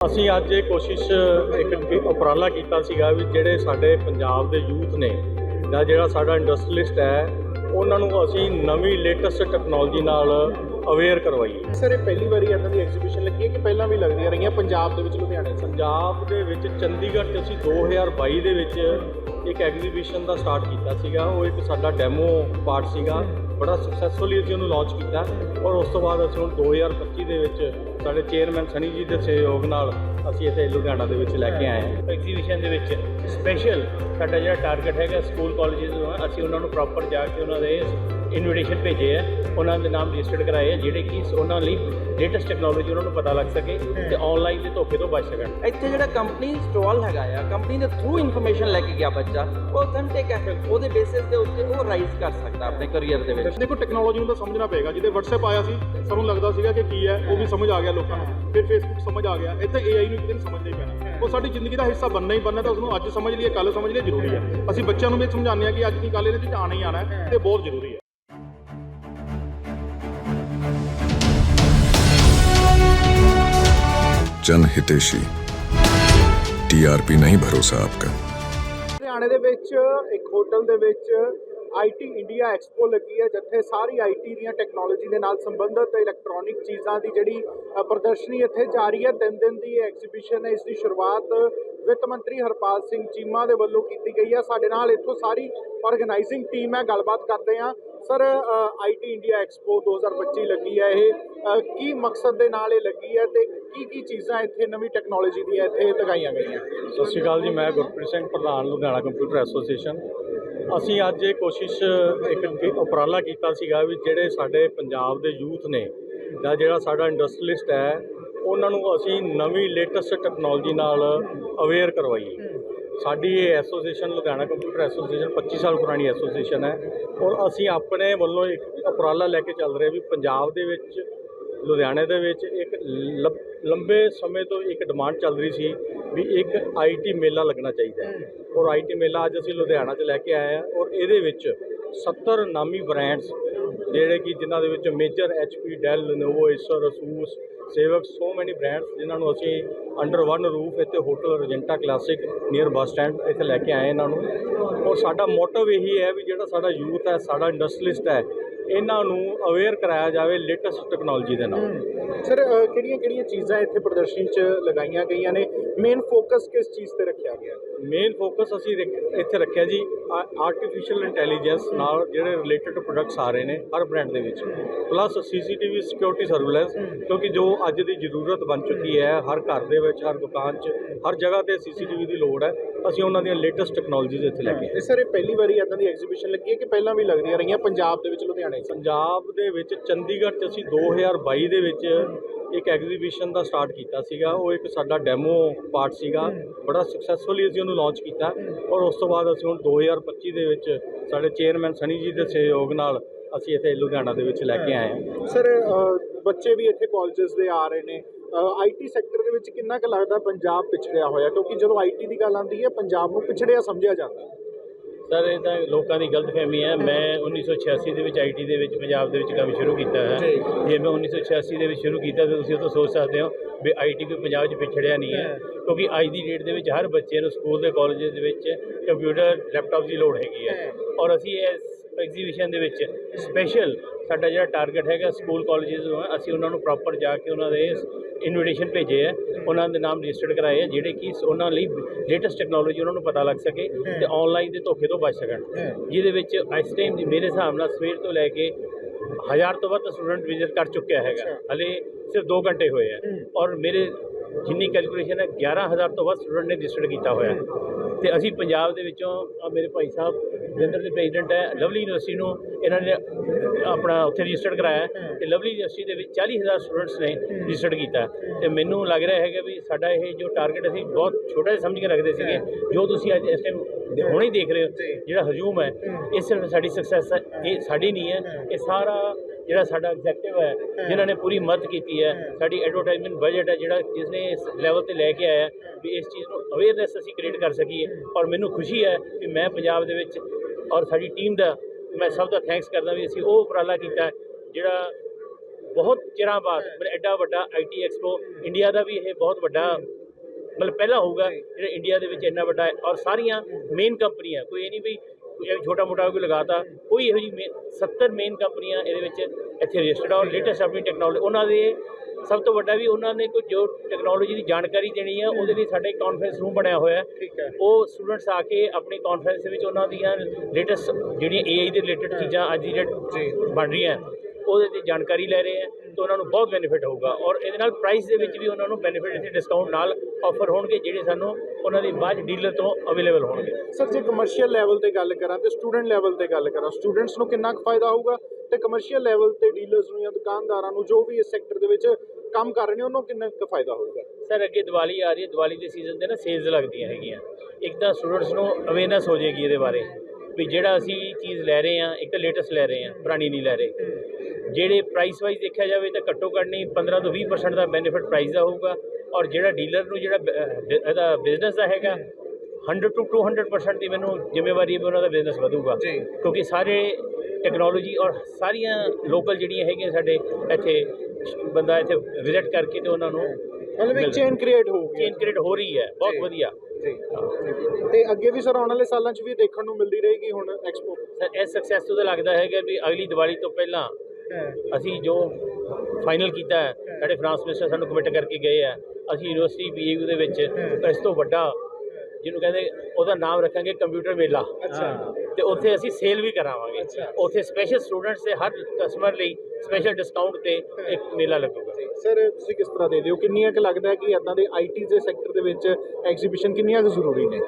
ਅਸੀਂ ਅੱਜ ਇਹ ਕੋਸ਼ਿਸ਼, ਇੱਕ ਉਪਰਾਲਾ ਕੀਤਾ ਸੀਗਾ ਵੀ ਜਿਹੜੇ ਸਾਡੇ ਪੰਜਾਬ ਦੇ ਯੂਥ ਨੇ ਜਾਂ ਜਿਹੜਾ ਸਾਡਾ ਇੰਡਸਟਰੀਲਿਸਟ ਹੈ, ਉਹਨਾਂ ਨੂੰ ਅਸੀਂ ਨਵੀਂ ਲੇਟੈਸਟ ਟੈਕਨੋਲੋਜੀ ਨਾਲ ਅਵੇਅਰ ਕਰਵਾਈਏ। ਸਰ ਇਹ ਪਹਿਲੀ ਵਾਰੀ ਇਦਾਂ ਦੀ ਐਗਜ਼ੀਬਿਸ਼ਨ ਲੱਗੀ ਹੈ ਕਿ ਪਹਿਲਾਂ ਵੀ ਲੱਗਦੀਆਂ ਰਹੀਆਂ ਪੰਜਾਬ ਦੇ ਵਿੱਚ ਲੁਧਿਆਣੇ ਪੰਜਾਬ ਦੇ ਵਿੱਚ ਚੰਡੀਗੜ੍ਹ 'ਚ ਅਸੀਂ 2022 ਦੇ ਵਿੱਚ ਇੱਕ ਐਗਜ਼ੀਬਿਸ਼ਨ ਦਾ ਸਟਾਰਟ ਕੀਤਾ ਸੀਗਾ। ਉਹ ਇੱਕ ਸਾਡਾ ਡੈਮੋ ਪਾਰਟ ਸੀਗਾ। ਬੜਾ ਸਕਸੈਸਫੁਲੀ ਅਸੀਂ ਉਹਨੂੰ ਲਾਂਚ ਕੀਤਾ। ਔਰ ਉਸ ਤੋਂ ਬਾਅਦ ਅਸੀਂ ਹੁਣ 2025 ਦੇ ਵਿੱਚ ਸਾਡੇ ਚੇਅਰਮੈਨ ਸਨੀ ਜੀ ਦੇ ਸਹਿਯੋਗ ਨਾਲ ਅਸੀਂ ਇੱਥੇ ਲੁਧਿਆਣਾ ਦੇ ਵਿੱਚ ਲੈ ਕੇ ਆਏ ਹਾਂ। ਐਗਜ਼ੀਬਿਸ਼ਨ ਦੇ ਵਿੱਚ ਸਪੈਸ਼ਲ ਸਾਡਾ ਜਿਹੜਾ ਟਾਰਗੇਟ ਹੈਗਾ ਸਕੂਲ ਕਾਲਜਸ ਅਸੀਂ ਉਹਨਾਂ ਨੂੰ ਪ੍ਰੋਪਰ ਜਾ ਕੇ ਉਹਨਾਂ ਦੇ ਇਨਵੀਟੇਸ਼ਨ ਭੇਜੇ ਆ। ਉਹਨਾਂ ਦੇ ਨਾਮ ਰਜਿਸਟਰਡ ਕਰਾਏ ਆ ਜਿਹੜੇ ਕਿ ਉਹਨਾਂ ਲਈ ਲੇਟੈਸਟ ਟੈਕਨੋਲੋਜੀ ਉਹਨਾਂ ਨੂੰ ਪਤਾ ਲੱਗ ਸਕੇ ਤੇ ਆਨਲਾਈਨ ਦੇ ਧੋਖੇ ਤੋਂ ਬਚ ਸਕਣ। ਇੱਥੇ ਜਿਹੜਾ ਕੰਪਨੀ ਸਟਾਲ ਹੈਗਾ ਆ ਕੰਪਨੀ ਦੇ ਥਰੂ ਇਨਫੋਰਮੇਸ਼ਨ ਲੈ ਕੇ ਗਿਆ ਬੱਚਾ ਉਹ ਆਥੈਂਟਿਕ ਹੈ ਉਹਦੇ ਬੇਸਿਸ ਦੇ ਉੱਤੇ ਉਹ ਰਾਈਜ਼ ਕਰ ਸਕਦਾ ਆਪਣੇ ਕੈਰੀਅਰ ਦੇ ਵਿੱਚ। ਦੇਖੋ ਟੈਕਨੋਲੋਜੀ ਨੂੰ ਤਾਂ ਸਮਝਣਾ ਪਏਗਾ। ਜਿਹਦੇ WhatsApp ਆਇਆ ਸੀ ਸਾਨੂੰ ਲੱਗਦਾ ਸੀਗਾ ਕਿ ਕੀ ਹੈ ਉਹ ਵੀ ਸਮਝ ਆ ਗਿਆ ਲੋਕਾਂ ਨੂੰ। ਫਿਰ Facebook ਸਮਝ ਆ ਗਿਆ। ਇੱਥੇ AI ਨੂੰ ਦਿਨ ਸਮਝਣਾ ਹੀ ਪੈਣਾ। ਉਹ ਸਾਡੀ ਜ਼ਿੰਦਗੀ ਦਾ ਹਿੱਸਾ ਬਣਨਾ ਹੀ ਬਣਨਾ ਤਾਂ ਉਸਨੂੰ ਅੱਜ ਸਮਝ ਲਈਏ ਕੱਲ ਸਮਝ ਲਈਏ ਜ਼ਰੂਰੀ ਹੈ ਅਸੀਂ ਬੱਚਿਆਂ ਨੂੰ ਵੀ ਸਮਝਾਉਂਦੇ ਹਾਂ ਕਿ ਅੱਜ ਦੀ ਕੱਲ ਇਹਦੇ ਵਿੱਚ ਆਉਣਾ ਹੀ ਆਉਣਾ ਹੈ ਤੇ ਬਹੁਤ ਜ਼ਰੂਰੀ ਹੈ जन हितेशी टीआरपी नहीं भरोसा आपका ਲੁਧਿਆਣੇ ਦੇ ਵਿੱਚ ਇੱਕ ਹੋਟਲ ਦੇ ਵਿੱਚ ਆਈਟੀ ਇੰਡੀਆ ਐਕਸਪੋ ਲੱਗੀ ਹੈ, ਜਿੱਥੇ ਸਾਰੀ ਆਈਟੀ ਦੀਆਂ ਟੈਕਨੋਲੋਜੀ ਦੇ ਨਾਲ ਸੰਬੰਧਿਤ ਇਲੈਕਟ੍ਰੋਨਿਕ ਚੀਜ਼ਾਂ ਦੀ ਜਿਹੜੀ ਪ੍ਰਦਰਸ਼ਨੀ ਇੱਥੇ ਜਾਰੀ ਹੈ। ਤਿੰਨ ਦਿਨ ਦੀ ਐਗਜ਼ੀਬਿਸ਼ਨ ਹੈ, ਇਸ ਦੀ ਸ਼ੁਰੂਆਤ ਵਿੱਤ ਮੰਤਰੀ ਹਰਪਾਲ ਸਿੰਘ ਚੀਮਾ ਦੇ ਵੱਲੋਂ ਕੀਤੀ ਗਈ ਹੈ। ਸਾਡੇ ਨਾਲ ਇੱਥੋਂ ਸਾਰੀ ਆਰਗੇਨਾਈਜ਼ਿੰਗ ਟੀਮ ਹੈ, ਗੱਲਬਾਤ ਕਰਦੇ ਹਾਂ। ਸਰ ਆਈਟੀ ਇੰਡੀਆ ਐਕਸਪੋ 2025 ਲੱਗੀ ਹੈ ਇਹ। ਕੀ ਮਕਸਦ ਦੇ ਨਾਲ ਇਹ ਲੱਗੀ ਹੈ ਤੇ ਕੀ ਕੀ ਚੀਜ਼ਾਂ ਇੱਥੇ ਨਵੀਂ ਟੈਕਨੋਲੋਜੀ ਦੀਆਂ ਇੱਥੇ ਲਗਾਈਆਂ ਗਈਆਂ? ਸਤਿ ਸ਼੍ਰੀ ਅਕਾਲ ਜੀ, ਮੈਂ ਗੁਰਪ੍ਰੀਤ ਸਿੰਘ, ਪ੍ਰਧਾਨ ਲੁਧਿਆਣਾ ਕੰਪਿਊਟਰ ਐਸੋਸੀਏਸ਼ਨ ਅਸੀਂ ਅੱਜ ਇਹ ਕੋਸ਼ਿਸ਼, ਇੱਕ ਉਪਰਾਲਾ ਕੀਤਾ ਸੀਗਾ ਵੀ ਜਿਹੜੇ ਸਾਡੇ ਪੰਜਾਬ ਦੇ ਯੂਥ ਨੇ ਜਾਂ ਜਿਹੜਾ ਸਾਡਾ ਇੰਡਸਟਰੀਲਿਸਟ ਹੈ, ਉਹਨਾਂ ਨੂੰ ਅਸੀਂ ਨਵੀਂ ਲੇਟੈਸਟ ਟੈਕਨੋਲੋਜੀ ਨਾਲ ਅਵੇਅਰ ਕਰਵਾਈਏ। ਸਾਡੀ ਇਹ ਐਸੋਸੀਏਸ਼ਨ, ਲੁਧਿਆਣਾ ਕੰਪਿਊਟਰ ਐਸੋਸੀਏਸ਼ਨ 25 ਸਾਲ ਪੁਰਾਣੀ ਐਸੋਸੀਏਸ਼ਨ ਹੈ ਔਰ ਅਸੀਂ ਆਪਣੇ ਵੱਲੋਂ ਇੱਕ ਉਪਰਾਲਾ ਲੈ ਕੇ ਚੱਲ ਰਹੇ ਵੀ ਪੰਜਾਬ ਦੇ ਵਿੱਚ, ਲੁਧਿਆਣੇ ਦੇ ਵਿੱਚ ਇੱਕ ਲੰ- ਲੰਬੇ ਸਮੇਂ ਤੋਂ ਇੱਕ ਡਿਮਾਂਡ ਚੱਲ ਰਹੀ ਸੀ ਵੀ ਇੱਕ ਆਈਟੀ ਮੇਲਾ ਲੱਗਣਾ ਚਾਹੀਦਾ ਹੈ। ਔਰ ਆਈਟੀ ਮੇਲਾ ਅੱਜ ਅਸੀਂ ਲੁਧਿਆਣਾ 'ਚ ਲੈ ਕੇ ਆਏ ਹਾਂ ਔਰ ਇਹਦੇ ਵਿੱਚ 70 ਨਾਮੀ ਬ੍ਰਾਂਡਸ ਜਿਹੜੇ ਕਿ ਜਿਨ੍ਹਾਂ ਦੇ ਵਿੱਚ major HP Dell Lenovo Acer Asus ਸੇਵਕ ਸੋ ਮੈਨੀ ਬ੍ਰਾਂਡਸ ਜਿਨ੍ਹਾਂ ਨੂੰ ਅਸੀਂ ਅੰਡਰ ਵਨ ਰੂਫ ਇੱਥੇ hotel Regenta classic near bus stand ਇੱਥੇ ਲੈ ਕੇ ਆਏ ਇਹਨਾਂ ਨੂੰ। ਔਰ ਸਾਡਾ ਮੋਟਿਵ ਇਹੀ ਹੈ ਵੀ ਜਿਹੜਾ ਸਾਡਾ ਯੂਥ ਹੈ ਸਾਡਾ ਇੰਡਸਟਰੀਲਿਸਟ ਹੈ ਇਹਨਾਂ ਨੂੰ ਅਵੇਅਰ ਕਰਾਇਆ ਜਾਵੇ ਲੇਟੈਸਟ ਟੈਕਨੋਲੋਜੀ ਦੇ ਨਾਲ। ਸਰ ਕਿਹੜੀਆਂ ਕਿਹੜੀਆਂ ਚੀਜ਼ਾਂ ਇੱਥੇ ਪ੍ਰਦਰਸ਼ਨੀ 'ਚ ਲਗਾਈਆਂ ਗਈਆਂ ਨੇ? ਮੇਨ ਫੋਕਸ ਕਿਸ ਚੀਜ਼ ਤੇ ਰੱਖਿਆ ਗਿਆ? ਮੇਨ ਫੋਕਸ ਅਸੀਂ ਇੱਥੇ ਰੱਖਿਆ ਜੀ ਆਰਟੀਫੀਸ਼ੀਅਲ ਇੰਟੈਲੀਜੈਂਸ ਨਾਲ ਜਿਹੜੇ ਰਿਲੇਟਡ ਪ੍ਰੋਡਕਟਸ ਆ ਰਹੇ ਨੇ ਹਰ ਬ੍ਰਾਂਡ ਦੇ ਵਿੱਚ। ਪਲੱਸ ਸੀਸੀਟੀਵੀ ਸਿਕਿਉਰਿਟੀ ਸਰਵੇਲੈਂਸ ਕਿਉਂਕਿ ਜੋ ਅੱਜ ਦੀ ਜ਼ਰੂਰਤ ਬਣ ਚੁੱਕੀ ਹੈ ਹਰ ਘਰ ਦੇ ਵਿੱਚ ਹਰ ਦੁਕਾਨ 'ਚ ਹਰ ਜਗ੍ਹਾ ਤੇ ਸੀਸੀਟੀਵੀ ਦੀ ਲੋੜ ਹੈ। ਅਸੀਂ ਉਹਨਾਂ ਦੀਆਂ ਲੇਟੈਸਟ ਟੈਕਨੋਲੋਜੀਜ਼ ਇੱਥੇ ਲੈ ਕੇ ਆਏ। ਤੇ ਸਰ ਇਹ ਪਹਿਲੀ ਵਾਰੀ ਇਦਾਂ ਦੀ ਐਗਜ਼ੀਬਿਸ਼ਨ ਲੱਗੀ ਹੈ ਕਿ ਪਹਿਲਾਂ ਵੀ ਲੱਗਦੀਆਂ ਰਹੀਆਂ ਪੰਜਾਬ ਦੇ ਵਿੱਚ ਲੁਧਿਆਣੇ 'ਚ? ਪੰਜਾਬ ਦੇ ਵਿੱਚ ਚੰਡੀਗੜ੍ਹ 'ਚ ਅਸੀਂ 2022 ਦੇ ਵਿੱਚ ਇੱਕ ਐਗਜ਼ੀਬਿਸ਼ਨ ਦਾ ਸਟਾਰਟ ਕੀਤਾ ਸੀਗਾ। ਉਹ ਇੱਕ ਸਾਡਾ ਡੈਮੋ ਪਾਰਟ ਸੀਗਾ। ਬੜਾ ਸਕਸੈਸਫੁਲੀ ਅਸੀਂ ਉਹਨੂੰ ਲਾਂਚ ਕੀਤਾ। ਔਰ ਉਸ ਤੋਂ ਬਾਅਦ ਅਸੀਂ ਹੁਣ 2025 ਦੇ ਵਿੱਚ ਸਾਡੇ ਚੇਅਰਮੈਨ ਸਨੀ ਜੀ ਦੇ ਸਹਿਯੋਗ ਨਾਲ ਅਸੀਂ ਇੱਥੇ ਲੁਧਿਆਣਾ ਦੇ ਵਿੱਚ ਲੈ ਕੇ ਆਏ ਹਾਂ। ਸਰ ਬੱਚੇ ਵੀ ਇੱਥੇ ਕਾਲਜਸ ਦੇ ਆ ਰਹੇ ਨੇ। ਆਈਟੀ ਸੈਕਟਰ ਦੇ ਵਿੱਚ ਕਿੰਨਾ ਕੁ ਲੱਗਦਾ ਪੰਜਾਬ ਪਿਛੜਿਆ ਹੋਇਆ? ਕਿਉਂਕਿ ਜਦੋਂ ਆਈਟੀ ਦੀ ਗੱਲ ਆਉਂਦੀ ਹੈ ਪੰਜਾਬ ਨੂੰ ਪਿਛੜਿਆ ਸਮਝਿਆ ਜਾਂਦਾ। ਸਰ ਇਹ ਤਾਂ ਲੋਕਾਂ ਦੀ ਗਲਤਫਹਿਮੀ ਹੈ। ਮੈਂ 1986 ਦੇ ਵਿੱਚ ਆਈਟੀ ਦੇ ਵਿੱਚ ਪੰਜਾਬ ਦੇ ਵਿੱਚ ਕੰਮ ਸ਼ੁਰੂ ਕੀਤਾ ਹੈ। ਜੇ। ਮੈਂ 1986 ਦੇ ਵਿੱਚ ਸ਼ੁਰੂ ਕੀਤਾ ਤਾਂ ਤੁਸੀਂ ਉਹ ਤੋਂ ਸੋਚ ਸਕਦੇ ਹੋ। ਵੀ ਆਈਟੀ ਕੋਈ ਪੰਜਾਬ 'ਚ ਪਿਛੜਿਆ ਨਹੀਂ ਹੈ। ਕਿਉਂਕਿ ਅੱਜ ਦੀ ਡੇਟ ਦੇ ਵਿੱਚ ਹਰ ਬੱਚੇ ਨੂੰ ਸਕੂਲ ਦੇ ਕਾਲਜਸ ਦੇ ਵਿੱਚ ਕੰਪਿਊਟਰ ਲੈਪਟਾਪ ਦੀ ਲੋੜ ਹੈਗੀ ਹੈ। ਔਰ ਅਸੀਂ ਇਸ ਐਗਜ਼ੀਬਿਸ਼ਨ ਦੇ ਵਿੱਚ ਸਪੈਸ਼ਲ ਸਾਡਾ ਜਿਹੜਾ ਟਾਰਗੇਟ ਹੈਗਾ ਸਕੂਲ ਕਾਲਜਸ ਅਸੀਂ ਉਹਨਾਂ ਨੂੰ ਪ੍ਰੋਪਰ ਜਾ ਕੇ ਉਹਨਾਂ ਦੇ ਇਨਵੀਟੇਸ਼ਨ ਭੇਜੇ ਆ ਉਹਨਾਂ ਦੇ ਨਾਮ ਰਜਿਸਟਰਡ ਕਰਾਏ ਆ ਜਿਹੜੇ ਕਿ ਉਹਨਾਂ ਲਈ ਲੇਟੈਸਟ ਟੈਕਨੋਲੋਜੀ ਉਹਨਾਂ ਨੂੰ ਪਤਾ ਲੱਗ ਸਕੇ ਤੇ ਆਨਲਾਈਨ ਦੇ ਧੋਖੇ ਤੋਂ ਬਚ ਸਕਣ। ਜਿਹਦੇ ਵਿੱਚ ਇਸ ਟਾਈਮ ਦੀ ਮੇਰੇ ਹਿਸਾਬ ਨਾਲ ਸਵੇਰ ਤੋਂ ਲੈ ਕੇ ਹਜ਼ਾਰ ਤੋਂ ਵੱਧ ਸਟੂਡੈਂਟ ਵਿਜ਼ਿਟ ਕਰ ਚੁੱਕਿਆ ਹੈਗਾ ਹਲੇ ਸਿਰਫ 2 ਘੰਟੇ ਹੋਏ ਆ ਔਰ ਮੇਰੇ ਜਿੰਨੀ ਕੈਲਕੂਲੇਸ਼ਨ ਹੈ 11000 ਤੋਂ ਵੱਧ ਸਟੂਡੈਂਟ ਨੇ ਰਜਿਸਟਰਡ ਕੀਤਾ ਹੋਇਆ ਤੇ ਅਸੀਂ ਪੰਜਾਬ ਦੇ ਵਿੱਚੋਂ ਆਹ ਮੇਰੇ ਭਾਈ ਸਾਹਿਬ ਜਲੰਧਰ ਦੇ ਪ੍ਰੈਜ਼ੀਡੈਂਟ ਹੈ ਲਵਲੀ ਯੂਨੀਵਰਸਿਟੀ ਨੂੰ ਇਹਨਾਂ ਨੇ ਆਪਣਾ ਉੱਥੇ ਰਜਿਸਟਰਡ ਕਰਾਇਆ ਤੇ ਲਵਲੀ ਯੂਨੀਵਰਸਿਟੀ ਦੇ ਵਿੱਚ 40000 ਸਟੂਡੈਂਟਸ ਨੇ ਰਜਿਸਟਰਡ ਕੀਤਾ ਤੇ ਮੈਨੂੰ ਲੱਗ ਰਿਹਾ ਹੈਗਾ ਵੀ ਸਾਡਾ ਇਹ ਜੋ ਟਾਰਗੇਟ ਅਸੀਂ ਬਹੁਤ ਛੋਟਾ ਜਿਹਾ ਸਮਝ ਕੇ ਰੱਖਦੇ ਸੀਗੇ ਜੋ ਤੁਸੀਂ ਅੱਜ ਇਸ ਟਾਈਮ ਹੁਣੇ ਹੀ ਦੇਖ ਰਹੇ ਹੋ ਜਿਹੜਾ ਹਜੂਮ ਹੈ ਇਹ ਸਿਰਫ ਸਾਡੀ ਸਕਸੈਸ ਹੈ ਇਹ ਸਾਡੀ ਨਹੀਂ ਹੈ ਇਹ ਸਾਰਾ ਜਿਹੜਾ ਸਾਡਾ ਐਗਜ਼ੈਕਟਿਵ ਹੈ ਜਿਨ੍ਹਾਂ ਨੇ ਪੂਰੀ ਮਦਦ ਕੀਤੀ ਹੈ ਸਾਡੀ ਐਡਵਰਟਾਈਜ਼ਮੈਂਟ ਬਜਟ ਹੈ ਜਿਹੜਾ ਜਿਸ ਨੇ ਇਸ ਲੈਵਲ ਤੇ ਲੈ ਕੇ ਆਇਆ ਵੀ ਇਸ ਚੀਜ਼ ਨੂੰ ਅਵੇਅਰਨੈਸ ਅਸੀਂ ਕ੍ਰੀਏਟ ਕਰ ਸਕੀਏ। ਔਰ ਮੈਨੂੰ ਖੁਸ਼ੀ ਹੈ ਕਿ ਮੈਂ ਪੰਜਾਬ ਦੇ ਵਿੱਚ ਔਰ ਸਾਡੀ ਟੀਮ ਦਾ ਮੈਂ ਸਭ ਦਾ ਥੈਂਕਸ ਕਰਦਾ ਵੀ ਅਸੀਂ ਉਹ ਉਪਰਾਲਾ ਕੀਤਾ ਜਿਹੜਾ ਬਹੁਤ ਚਿਰਾਂ ਬਾਅਦ ਐਡਾ ਵੱਡਾ ਆਈਟੀ ਐਕਸਪੋ ਇੰਡੀਆ ਦਾ ਵੀ ਇਹ ਬਹੁਤ ਵੱਡਾ ਮਤਲਬ ਪਹਿਲਾ ਹੋਊਗਾ ਜਿਹੜਾ ਇੰਡੀਆ ਦੇ ਵਿੱਚ ਇੰਨਾ ਵੱਡਾ ਹੈ ਔਰ ਸਾਰੀਆਂ ਮੇਨ ਕੰਪਨੀਆਂ ਕੋਈ ਇਹ ਨਹੀਂ ਵੀ ਛੋਟਾ ਮੋਟਾ ਕੋਈ ਲਗਾਤਾ ਕੋਈ ਇਹੋ ਜਿਹੀ 70 ਮੇਨ ਕੰਪਨੀਆਂ ਇਹਦੇ ਵਿੱਚ ਇੱਥੇ ਰਜਿਸਟਰਡ ਔਰ ਲੇਟੈਸਟ ਆਪਣੀ ਟੈਕਨੋਲੋਜੀ ਉਹਨਾਂ ਦੇ ਸਭ ਤੋਂ ਵੱਡਾ ਵੀ ਉਹਨਾਂ ਨੇ ਕੋਈ ਜੋ ਟੈਕਨੋਲੋਜੀ ਦੀ ਜਾਣਕਾਰੀ ਦੇਣੀ ਹੈ ਉਹਦੇ ਲਈ ਸਾਡੇ ਕਾਨਫਰੰਸ ਰੂਮ ਬਣਿਆ ਹੋਇਆ ਹੈ। ਉਹ ਸਟੂਡੈਂਟਸ ਆ ਕੇ ਆਪਣੀ ਕਾਨਫਰੰਸ ਦੇ ਵਿੱਚ ਉਹਨਾਂ ਦੀਆਂ ਲੇਟੈਸਟ ਜਿਹੜੀਆਂ AI ਦੇ ਰਿਲੇਟਡ ਚੀਜ਼ਾਂ ਅੱਜ ਦੀ ਡੇਟ ਬਣ ਰਹੀਆਂ ਉਹਦੇ ਤੇ ਜਾਣਕਾਰੀ ਲੈ ਰਹੇ ਹੈ ਤਾਂ ਉਹਨਾਂ ਨੂੰ ਬਹੁਤ ਬੈਨੀਫਿਟ ਹੋਊਗਾ ਔਰ ਇਹਦੇ ਨਾਲ ਪ੍ਰਾਈਸ ਦੇ ਵਿੱਚ ਵੀ ਉਹਨਾਂ ਨੂੰ ਬੈਨੀਫਿਟ ਇੱਥੇ ਡਿਸਕਾਊਂਟ ਨਾਲ ਆਫਰ ਹੋਣਗੇ ਜਿਹੜੇ ਸਾਨੂੰ ਉਹਨਾਂ ਦੀ ਬਾਅਦ ਡੀਲਰ ਤੋਂ ਅਵੇਲੇਬਲ ਹੋਣਗੇ। ਸਰ ਜੇ ਕਮਰਸ਼ੀਅਲ ਲੈਵਲ ਤੇ ਗੱਲ ਕਰਾਂ ਤੇ ਸਟੂਡੈਂਟ ਲੈਵਲ ਤੇ ਗੱਲ ਕਰਾਂ ਸਟੂਡੈਂਟਸ ਨੂੰ ਕਿੰਨਾ ਕੁ ਫਾਇਦਾ ਹੋਊਗਾ? ਤੇ ਕਮਰਸ਼ੀਅਲ ਲੈਵਲ ਤੇ ਡੀਲਰਸ ਨੂੰ ਜਾਂ ਦੁਕਾਨਦਾਰਾਂ ਨੂੰ ਜੋ ਵੀ ਇਸ ਸੈਕਟਰ ਦੇ ਵਿੱਚ ਕੰਮ ਕਰ ਰਹੇ ਨੇ ਉਹਨੂੰ ਕਿੰਨਾ ਕੁ ਫਾਇਦਾ ਹੋਊਗਾ? ਸਰ ਅੱਗੇ ਦੀਵਾਲੀ ਆ ਰਹੀ ਹੈ ਦੀਵਾਲੀ ਦੇ ਸੀਜ਼ਨ ਤੇ ਨਾ ਸੇਲਸ ਲੱਗਦੀਆਂ ਹੈਗੀਆਂ। ਇੱਕ ਤਾਂ ਸਟੂਡੈਂਟਸ ਨੂੰ ਅਵੇਅਰਨੈਸ ਹੋ ਜਾਏਗੀ ਇਹਦੇ ਬਾਰੇ। ਵੀ ਜਿਹੜਾ ਅਸੀਂ ਚੀਜ਼ ਲੈ ਰਹੇ ਹਾਂ ਇੱਕ ਤਾਂ ਲੇਟੈਸਟ ਲੈ ਰਹੇ ਹਾਂ ਪੁਰਾਣੀ ਨਹੀਂ ਲੈ ਰਹੇ। ਜਿਹੜੇ ਪ੍ਰਾਈਸ ਵਾਈਜ਼ ਦੇਖਿਆ ਜਾਵੇ ਤਾਂ ਘੱਟੋ ਘੱਟ ਨਹੀਂ 15 ਤੋਂ 20% ਦਾ ਬੈਨੀਫਿਟ ਪ੍ਰਾਈਸ ਦਾ ਹੋਊਗਾ। ਔਰ ਜਿਹੜਾ ਡੀਲਰ ਨੂੰ ਜਿਹੜਾ ਇਹਦਾ ਬਿਜ਼ਨਸ ਦਾ ਹੈਗਾ 100 ਤੋਂ 200% ਦੀ ਮੈਨੂੰ ਜ਼ਿੰਮੇਵਾਰੀ ਹੈ ਉਹਨਾਂ ਦਾ ਬਿਜ਼ਨਸ ਵਧੂਗਾ। ਕਿਉਂਕਿ ਸਾਰੇ ਟੈਕਨੋਲੋਜੀ ਔਰ ਸਾਰੀਆਂ ਲੋਕਲ ਜਿਹੜੀਆਂ ਹੈਗੀਆਂ ਸਾਡੇ ਇੱਥੇ ਬੰਦਾ ਇੱਥੇ ਵਿਜ਼ਿਟ ਕਰਕੇ ਤੇ ਉਹਨਾਂ ਨੂੰ ਮਤਲਬ ਇੱਕ ਚੇਨ ਕ੍ਰੀਏਟ ਹੋਊਗੀ ਚੇਂਜ ਕ੍ਰੀਏਟ ਹੋ। ਰਹੀ ਹੈ। ਬਹੁਤ। ਵਧੀਆ। ਤੇ ਅੱਗੇ ਵੀ ਸਰ ਆਉਣ ਵਾਲੇ ਸਾਲਾਂ 'ਚ ਵੀ ਦੇਖਣ ਨੂੰ ਮਿਲਦੀ ਰਹੇਗੀ ਹੁਣ ਐਕਸਪੋ ਸਰ ਇਹ ਸਕਸੈਸ ਤੋਂ ਲੱਗਦਾ ਹੈਗਾ ਵੀ ਅਗਲੀ ਦੀਵਾਲੀ ਤੋਂ ਪਹਿਲਾਂ ਅਸੀਂ ਜੋ ਫਾਈਨਲ ਕੀਤਾ ਹੈ ਸਾਡੇ ਫਰਾਂਸ ਮਿਨਿਸਟਰ ਸਾਨੂੰ ਕਮਿਟ ਕਰਕੇ ਗਏ ਆ ਅਸੀਂ ਯੂਨੀਵਰਸਿਟੀ ਪੀਯੂ ਦੇ ਵਿੱਚ ਇਸ ਤੋਂ ਵੱਡਾ ਜਿਹਨੂੰ ਕਹਿੰਦੇ ਉਹਦਾ ਨਾਮ ਰੱਖਾਂਗੇ ਕੰਪਿਊਟਰ ਮੇਲਾ। ਅੱਛਾ। ਤੇ ਉੱਥੇ ਅਸੀਂ ਸੇਲ ਵੀ ਕਰਾਵਾਂਗੇ। ਉੱਥੇ ਸਪੈਸ਼ਲ ਸਟੂਡੈਂਟਸ ਤੇ ਹਰ ਕਸਟਮਰ ਲਈ ਸਪੈਸ਼ਲ ਡਿਸਕਾਊਂਟ ਤੇ ਇੱਕ ਮੇਲਾ ਲੱਗੂਗਾ। ਸਰ ਤੁਸੀਂ ਕਿਸ ਤਰ੍ਹਾਂ ਦੇ ਦਿਓ ਕਿੰਨੀਆਂ ਕੁ ਲੱਗਦਾ ਹੈ ਕਿ ਇਦਾਂ ਦੇ ਆਈਟੀ ਦੇ ਸੈਕਟਰ ਦੇ ਵਿੱਚ ਐਗਜ਼ੀਬਿਸ਼ਨ ਕਿੰਨੀਆਂ ਕੁ ਜ਼ਰੂਰੀ ਨੇ?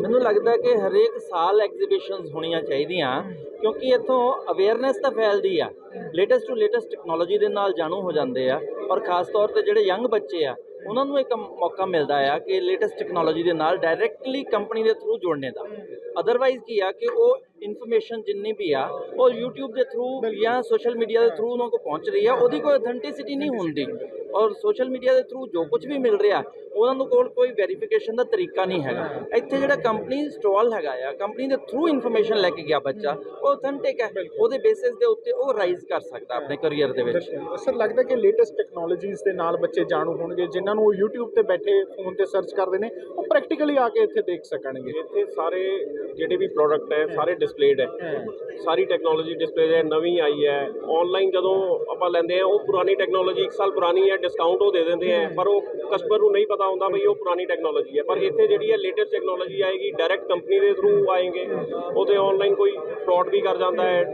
ਮੈਨੂੰ ਲੱਗਦਾ ਹੈ ਕਿ ਹਰੇਕ ਸਾਲ ਐਗਜ਼ੀਬਿਸ਼ਨਸ ਹੋਣੀਆਂ ਚਾਹੀਦੀਆਂ ਕਿਉਂਕਿ ਇੱਥੋਂ ਅਵੇਅਰਨੈਸ ਤਾਂ ਫੈਲਦੀ ਆ। ਲੇਟੈਸਟ ਟੂ ਲੇਟੈਸਟ ਟੈਕਨੋਲੋਜੀ ਦੇ ਨਾਲ ਜਾਣੂ ਹੋ ਜਾਂਦੇ ਆ। ਔਰ ਖਾਸ ਤੌਰ ਤੇ ਜਿਹੜੇ ਯੰਗ ਬੱਚੇ ਆ, ਉਹਨਾਂ ਨੂੰ ਇੱਕ ਮੌਕਾ ਮਿਲਦਾ ਆ ਕਿ ਲੇਟੈਸਟ ਟੈਕਨੋਲੋਜੀ ਦੇ ਨਾਲ ਡਾਇਰੈਕਟਲੀ ਕੰਪਨੀ ਦੇ ਥਰੂ ਜੁੜਨੇ ਦਾ। ਅਦਰਵਾਈਜ਼ ਕੀ ਆ ਕਿ ਉਹ ਇਨਫੋਰਮੇਸ਼ਨ ਜਿੰਨੀ ਵੀ ਆ, ਉਹ YouTube ਦੇ ਥਰੂ ਜਾਂ ਸੋਸ਼ਲ ਮੀਡੀਆ ਦੇ ਥਰੂ ਉਹਨਾਂ ਕੋਲ ਪਹੁੰਚ ਰਹੀ ਆ, ਉਹਦੀ ਕੋਈ ਅਥੈਂਟਿਸਿਟੀ ਨਹੀਂ ਹੁੰਦੀ। ਔਰ ਸੋਸ਼ਲ ਮੀਡੀਆ ਦੇ ਥਰੂ ਜੋ ਕੁਝ ਵੀ ਮਿਲ ਰਿਹਾ ਉਹਨਾਂ ਨੂੰ ਕੋਲ ਕੋਈ ਵੈਰੀਫਿਕੇਸ਼ਨ ਦਾ ਤਰੀਕਾ ਨਹੀਂ ਹੈਗਾ। ਇੱਥੇ ਜਿਹੜਾ ਕੰਪਨੀ ਸਟਾਲ ਹੈਗਾ ਆ ਕੰਪਨੀ ਦੇ ਥਰੂ ਇਨਫੋਰਮੇਸ਼ਨ ਲੈ ਕੇ ਗਿਆ ਬੱਚਾ ਉਹ ਅਥੈਂਟਿਕ ਹੈ। ਉਹਦੇ ਬੇਸਿਸ ਦੇ ਉੱਤੇ ਉਹ ਰਾਈਜ਼ ਕਰ ਸਕਦਾ ਆਪਣੇ ਕੈਰੀਅਰ ਦੇ ਵਿੱਚ। ਸਰ ਲੱਗਦਾ ਕਿ ਲੇਟੈਸਟ ਟੈਕਨੋਲੋਜੀਜ਼ ਦੇ ਨਾਲ ਬੱਚੇ ਜਾਣੂ ਹੋਣਗੇ ਜਿਨ੍ਹਾਂ ਨੂੰ ਉਹ YouTube ਤੇ ਬੈਠੇ ਫੋਨ ਤੇ ਸਰਚ ਕਰਦੇ ਨੇ ਉਹ ਪ੍ਰੈਕਟੀਕਲੀ ਆ ਕੇ ਇੱਥੇ ਦੇਖ ਸਕਣਗੇ। ਇੱਥੇ ਸਾਰੇ ਜਿਹੜੇ ਵੀ ਪ੍ਰੋਡਕਟ ਹੈ, ਸਾਰੇ ਡਿਸਪਲੇਡ ਹੈ ਸਾਰੀ ਟੈਕਨੋਲੋਜੀ ਡਿਸਪਲੇ ਹੈ ਨਵੀਂ ਆਈ ਹੈ। ਆਨਲਾਈਨ ਜਦੋਂ ਆਪਾਂ ਲੈਂਦੇ ਆ ਉਹ ਪੁਰਾਣੀ ਟੈਕਨੋਲੋਜੀ 1 ਸਾਲ ਪੁਰਾਣੀ ਹੈ ਡਿਸਕਾਊਂਟ ਉਹ ਦੇ ਦਿੰਦੇ ਆ ਪਰ ਉਹ ਕਸਟਮਰ ਨੂੰ ਨਹੀਂ ਪਤਾ ਹੁੰਦਾ ਬਈ ਉਹ ਪੁਰਾਣੀ ਟੈਕਨੋਲੋਜੀ ਹੈ। ਪਰ ਇੱਥੇ ਜਿਹੜੀ ਹੈ ਲੇਟੈਸਟ ਟੈਕਨੋਲੋਜੀ ਆਏਗੀ ਡਾਇਰੈਕਟ ਕੰਪਨੀ ਦੇ ਥਰੂ ਆਏਗੇ। ਉਹਦੇ ਆਨਲਾਈਨ ਕੋਈ ਫਰਾਡ ਵੀ ਕਰ ਜਾਂਦਾ ਹੈ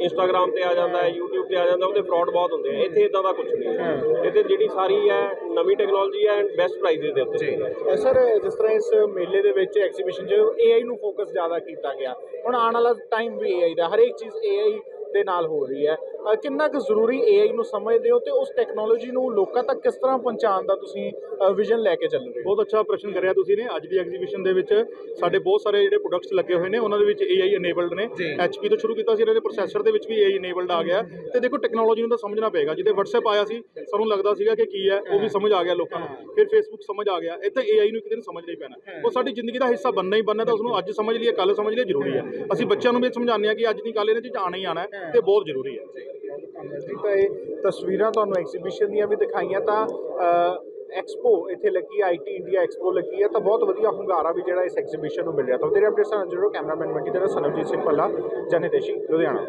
ਇੰਸਟਾਗ੍ਰam ਤੇ ਆ ਜਾਂਦਾ ਹੈ YouTube ਤੇ ਆ ਜਾਂਦਾ ਉਹਦੇ ਫਰਾਡ ਬਹੁਤ ਹੁੰਦੇ ਆ। ਇੱਥੇ ਇਦਾਂ ਦਾ ਕੁਝ ਨਹੀਂ ਹੈ। ਇੱਥੇ ਜਿਹੜੀ ਸਾਰੀ ਹੈ ਨਵੀਂ ਟੈਕਨੋਲੋਜੀ ਹੈ ਐਂਡ ਬੈਸਟ ਪ੍ਰਾਈਸਿਸ ਦੇ ਉੱਤੇ। ਸਰ ਜਿਸ ਤਰ੍ਹਾਂ ਇਸ ਮੇਲੇ ਦੇ ਵਿੱਚ ਐਗਜ਼ੀਬਿਸ਼ਨ 'ਚ AI ਨੂੰ ਫੋਕਸ ਜ਼ਿਆਦਾ ਕੀਤਾ ਗਿਆ। ਹੁਣ ਆਉਣ ਵਾਲਾ ਟਾਈਮ ਵੀ AI ਦਾ ਹਰੇਕ ਚੀਜ਼ AI ਦੇ ਨਾਲ ਹੋ ਰਹੀ ਹੈ। ਕਿੰਨਾ ਕੁ ਜ਼ਰੂਰੀ AI ਨੂੰ ਸਮਝਦੇ ਹੋ ਤੇ ਉਸ ਟੈਕਨੋਲੋਜੀ ਨੂੰ ਲੋਕਾਂ ਤੱਕ ਕਿਸ ਤਰ੍ਹਾਂ ਪਹੁੰਚਾਉਣ ਦਾ ਤੁਸੀਂ ਵਿਜ਼ਨ ਲੈ ਕੇ ਚੱਲ ਰਹੇ ਹੋ? ਬਹੁਤ ਅੱਛਾ ਪ੍ਰਸ਼ਨ ਕਰਿਆ ਤੁਸੀਂ ਨੇ। ਅੱਜ ਦੀ ਐਗਜ਼ੀਬਿਸ਼ਨ ਦੇ ਵਿੱਚ ਸਾਡੇ ਬਹੁਤ ਸਾਰੇ ਜਿਹੜੇ ਪ੍ਰੋਡਕਟਸ ਲੱਗੇ ਹੋਏ ਨੇ ਉਹਨਾਂ ਦੇ ਵਿੱਚ AI ਇਨੇਬਲਡ ਨੇ। HP ਤੋਂ ਸ਼ੁਰੂ ਕੀਤਾ ਸੀ ਇਹਨਾਂ ਦੇ ਪ੍ਰੋਸੈਸਰ ਦੇ ਵਿੱਚ ਵੀ AI ਇਨੇਬਲਡ ਆ ਗਿਆ। ਤੇ ਦੇਖੋ ਟੈਕਨੋਲੋਜੀ ਨੂੰ ਤਾਂ ਸਮਝਣਾ ਪਏਗਾ। ਜਿੱਦੇ WhatsApp ਆਇਆ ਸੀ ਸਾਨੂੰ ਲੱਗਦਾ ਸੀਗਾ ਕਿ ਕੀ ਹੈ ਉਹ ਵੀ ਸਮਝ ਆ ਗਿਆ ਲੋਕਾਂ ਨੂੰ। ਫਿਰ Facebook ਸਮਝ ਆ ਗਿਆ। ਇੱਥੇ AI ਨੂੰ ਇੱਕ ਦਿਨ ਸਮਝਣਾ ਹੀ ਪੈਣਾ। ਉਹ ਸਾਡੀ ਜ਼ਿੰਦਗੀ ਦਾ ਹਿੱਸਾ ਬਣਨਾ ਹੀ ਬਣਨਾ ਤਾਂ ਉਸਨੂੰ ਅੱਜ ਸਮਝ ਲਈਏ ਕੱਲ ਸਮਝ ਲਈਏ ਜ਼ਰੂਰੀ ਹੈ। ਅਸੀਂ ਬੱਚਿਆਂ ਨੂੰ ਵੀ ਸਮਝਾਉਂਦੇ ਹਾਂ ਕਿ ਅੱਜ ਦੀ ਕੱਲ ਇਹਨਾਂ 'ਚ ਆਉਣਾ ਹੀ ਆਉਣਾ ਹੈ। ਤੇ ਬਹੁਤ ਜ਼ਰੂਰੀ ਹੈ। ਤਾਂ ਇਹ ਤਸਵੀਰਾਂ ਤੁਹਾਨੂੰ ਐਗਜ਼ੀਬਿਸ਼ਨ ਦੀਆਂ ਵੀ ਦਿਖਾਈਆਂ ਤਾਂ ਐਕਸਪੋ ਇੱਥੇ ਲੱਗੀ ਆਈਟੀ ਇੰਡੀਆ ਐਕਸਪੋ ਲੱਗੀ ਹੈ, ਤਾਂ ਬਹੁਤ ਵਧੀਆ ਹੁੰਗਾਰਾ ਵੀ ਜਿਹੜਾ ਇਸ ਐਗਜ਼ੀਬਿਸ਼ਨ ਨੂੰ ਮਿਲ ਰਿਹਾ ਤਾਂ ਤੇਰੇ ਅਪਡੇਟਸ ਨਾਲ ਜਰੂਰ ਕੈਮਰਾਮੈਨ ਮੰਡੀ ਤੇ ਸਨਮਜੀਤ ਸਿੰਘ ਭੱਲਾ ਜਨਹਿਤੇਸ਼ੀ ਲੁਧਿਆਣਾ।